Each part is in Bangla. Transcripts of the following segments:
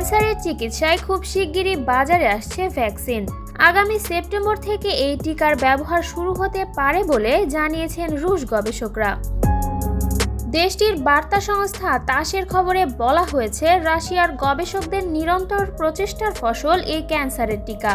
ক্যান্সারের চিকিৎসায় খুব শিগগিরই বাজারে আসছে ভ্যাকসিন। আগামী সেপ্টেম্বর থেকে এই টিকার ব্যবহার শুরু হতে পারে বলে জানিয়েছেন রুশ গবেষকরা। দেশটির বার্তা সংস্থা তাসের খবরে বলা হয়েছে, রাশিয়ার গবেষকদের নিরন্তর প্রচেষ্টার ফসল এই ক্যান্সারের টিকা।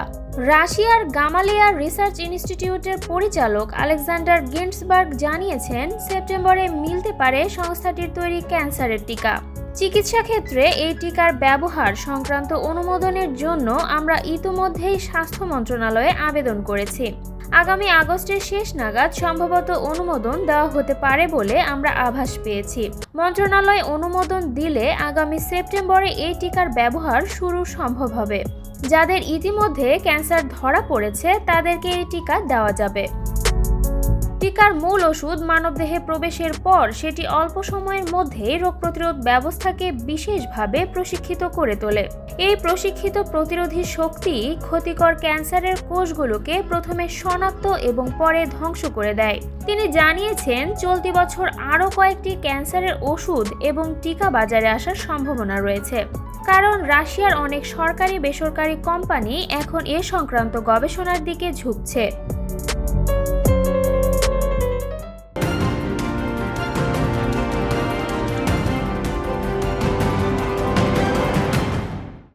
রাশিয়ার গামালেয়ার রিসার্চ ইনস্টিটিউটের পরিচালক আলেকজান্ডার গিন্সবার্গ জানিয়েছেন, সেপ্টেম্বরে মিলতে পারে সংস্থাটির তৈরি ক্যান্সারের টিকা। চিকিৎসা ক্ষেত্রে এই টিকার ব্যবহার সংক্রান্ত অনুমোদনের জন্য আমরা ইতোমধ্যেই স্বাস্থ্য মন্ত্রণালয়ে আবেদন করেছি। আগামী আগস্টের শেষ নাগাদ সম্ভবত অনুমোদন দেওয়া হতে পারে বলে আমরা আভাস পেয়েছি। মন্ত্রণালয় অনুমোদন দিলে আগামী সেপ্টেম্বরে এই টিকার ব্যবহার শুরু সম্ভব হবে। যাদের ইতিমধ্যে ক্যান্সার ধরা পড়েছে, তাদেরকে এই টিকা দেওয়া যাবে। টিকার মূল ওষুধ মানবদেহে প্রবেশের পর সেটি অল্প সময়ের মধ্যেই রোগ প্রতিরোধ ব্যবস্থাকে বিশেষভাবে প্রশিক্ষিত করে তোলে। এই প্রশিক্ষিত প্রতিরোধী শক্তি ক্ষতিকর ক্যান্সারের কোষগুলোকে প্রথমে শনাক্ত এবং পরে ধ্বংস করে দেয়। তিনি জানিয়েছেন, চলতি বছর আরও কয়েকটি ক্যান্সারের ওষুধ এবং টিকা বাজারে আসার সম্ভাবনা রয়েছে। কারণ রাশিয়ার অনেক সরকারি বেসরকারি কোম্পানি এখন এ সংক্রান্ত গবেষণার দিকে ঝুঁকছে।